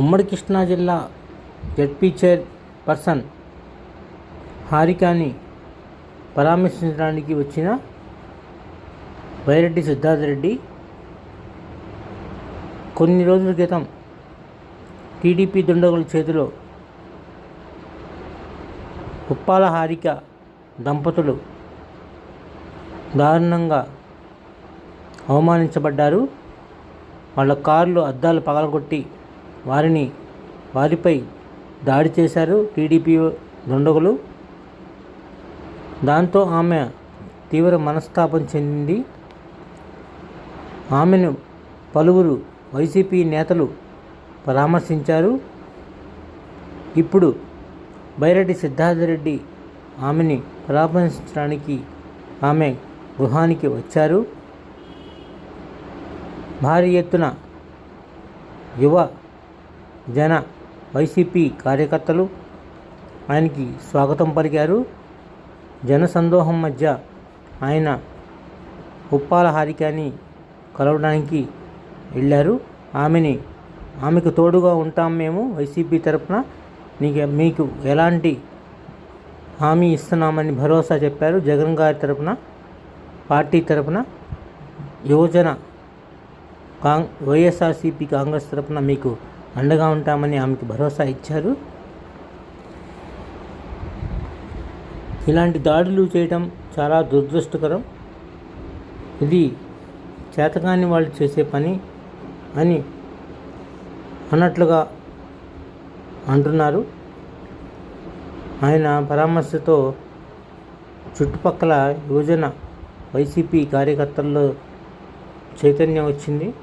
ఉమ్మడి కృష్ణా జిల్లా ZP chair person హారికాని పరామర్శించడానికి వచ్చిన బైరెడ్డి సిద్ధార్థ రెడ్డి కొన్ని రోజుల క్రితం టీడీపీ దుండగుల చేతిలో ఉప్పాల హారిక దంపతులు దారుణంగా అవమానించబడ్డారు. వాళ్ళ కార్లు అద్దాలు పగలగొట్టి వారిని వారిపై దాడి చేశారు టీడీపీ దుండగులు. దాంతో ఆమె తీవ్ర మనస్తాపం చెందింది ఆమెను పలువురు వైసీపీ నేతలు పరామర్శించారు. ఇప్పుడు బైరెడ్డి సిద్ధార్థరెడ్డి ఆమెని పరామర్శించడానికి ఆమె గృహానికి వచ్చారు. భారీ ఎత్తున యువ జన వైసీపీ కార్యకర్తలు ఆయనకి స్వాగతం పలికారు. జన సందోహం మధ్య ఆయన ఉప్పాల హారికాని కలవడానికి వెళ్ళారు. ఆమెని ఆమెకు తోడుగా ఉంటాం మేము వైసీపీ తరపున. నీకు మీకు ఎలాంటి హామీ ఇస్తున్నామని భరోసా చెప్పారు జగన్ గారి తరపున పార్టీ తరపున. యువజన కాంగ్ వైఎస్ఆర్సీపీ కాంగ్రెస్ తరపున మీకు అండగా ఉంటామని ఆమెకు భరోసా ఇచ్చారు. ఇలాంటి దాడులు చేయటం చాలా దురదృష్టకరం. ఇది చేతకాని వాళ్ళు చేసే పని అని అన్నట్లుగా అంటున్నారు. ఆయన పరామర్శతో చుట్టుపక్కల యువజన వైసీపీ కార్యకర్తల్లో చైతన్యం వచ్చింది.